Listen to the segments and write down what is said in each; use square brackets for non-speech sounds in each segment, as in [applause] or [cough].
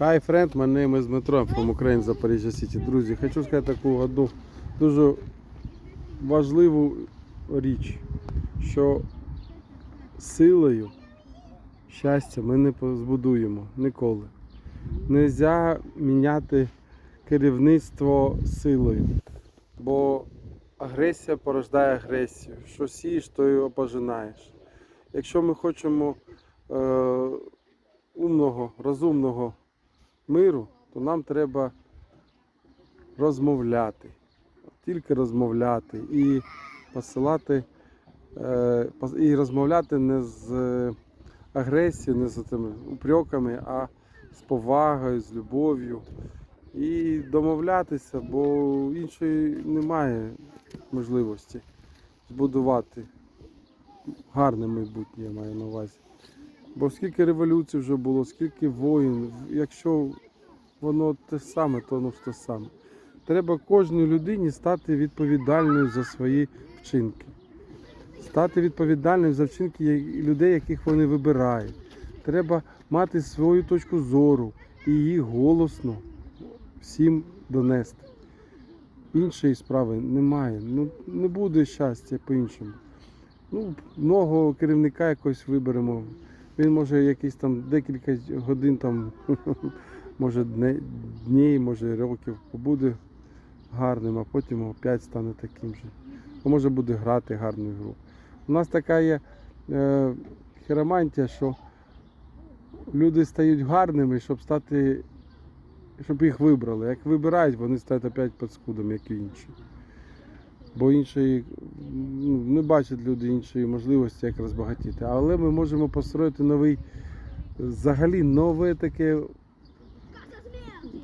Hi friend, my name is I'm from Ukraine, Запоріжжя Сіті. Друзі, хочу сказати таку одну дуже важливу річ, що силою щастя ми не збудуємо ніколи. Нельзя міняти керівництво силою, бо агресія порождає агресію. Що сієш, то й пожинаєш. Якщо ми хочемо е, умного, розумного миру, то нам треба розмовляти. Тільки розмовляти і посилати, е, і розмовляти не з е, агресією, не з тими упреками, а з повагою, з любов'ю. І домовлятися, бо іншої немає можливості збудувати гарне майбутнє, я маю на увазі. Бо скільки революцій вже було, скільки воїн, якщо воно те саме, то воно ж те саме. Треба кожній людині стати відповідальною за свої вчинки. Стати відповідальною за вчинки людей, яких вони вибирають. Треба мати свою точку зору і її голосно всім донести. Іншої справи немає. Ну, не буде щастя по-іншому. Ну, нового керівника якось виберемо. Він може якісь там декілька годин, там, [laughs] може днів, може років побуде гарним, а потім опять стане таким же. А може буде грати гарну гру. У нас така є е, хіромантія, що люди стають гарними, щоб стати, щоб їх вибрали. Як вибирають, вони стають опять скудом, як і інші. Бо іншої ну, не бачать люди іншої можливості, як розбагатіти. Але ми можемо построїти новий, взагалі нове таке,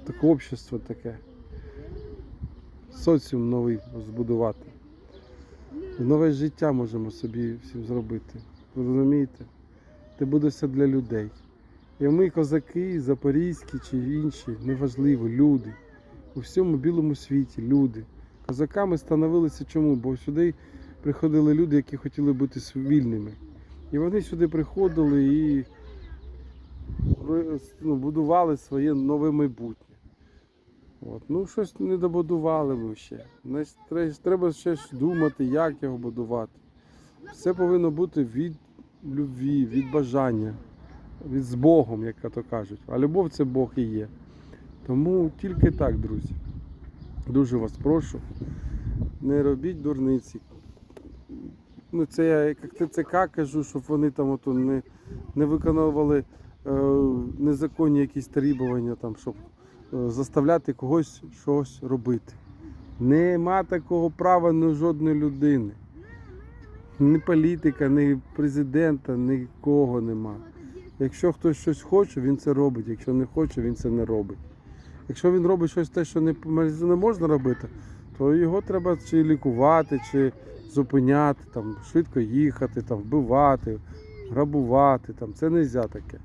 таке общество таке. Соціум новий збудувати. Нове життя можемо собі всім зробити. Розумієте? Це буде все для людей. І ми, козаки, запорізькі чи інші, неважливо, люди. У всьому білому світі люди. Козаками становилися чому? Бо сюди приходили люди, які хотіли бути вільними. І вони сюди приходили і ну, будували своє нове майбутнє. От. Ну, щось не добудували ми ще. Треба ще думати, як його будувати. Все повинно бути від любві, від бажання, від з Богом, як то кажуть. А любов це Бог і є. Тому тільки так, друзі. Дуже вас прошу. Не робіть дурниці. Ну, це я як ТЦК кажу, щоб вони там ото не, не виконували е, незаконні якісь требування, там, щоб е, заставляти когось щось робити. Нема такого права ні жодної людини. Ні політика, ні президента, нікого нема. Якщо хтось щось хоче, він це робить. Якщо не хоче, він це не робить. Якщо він робить щось те, що не, не можна робити, то його треба чи лікувати, чи зупиняти, там, швидко їхати, там, вбивати, грабувати. Там. Це не можна таке.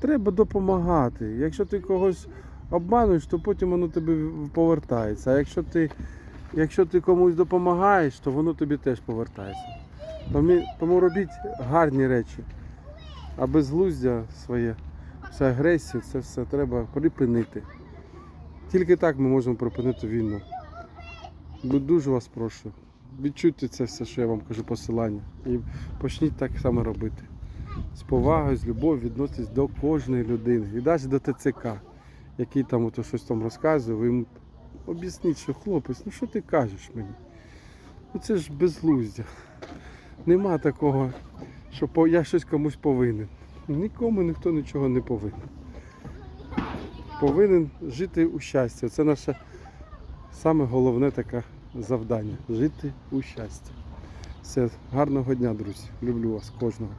Треба допомагати. Якщо ти когось обмануєш, то потім воно тобі повертається. А якщо ти, якщо ти комусь допомагаєш, то воно тобі теж повертається. Тому, тому робіть гарні речі. А безглуздя своє, вся агресію, це все треба припинити. Тільки так ми можемо припинити війну. Дуже вас прошу. Відчуйте це все, що я вам кажу, посилання. І почніть так само робити. З повагою, з любов'ю відноситесь до кожної людини. І навіть до ТЦК, який там ото щось там розказує, ви йому об'ясніть, що хлопець, ну що ти кажеш мені? Ну це ж безглуздя. Нема такого, що я щось комусь повинен. Нікому ніхто нічого не повинен. Повинен жити у щасті. Це наше саме головне таке завдання жити у щасті. Все, гарного дня, друзі. Люблю вас кожного.